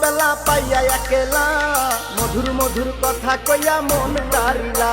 বেলা পাইয়া একেলা মধুর মধুর কথা কইয়া মন তারিলা।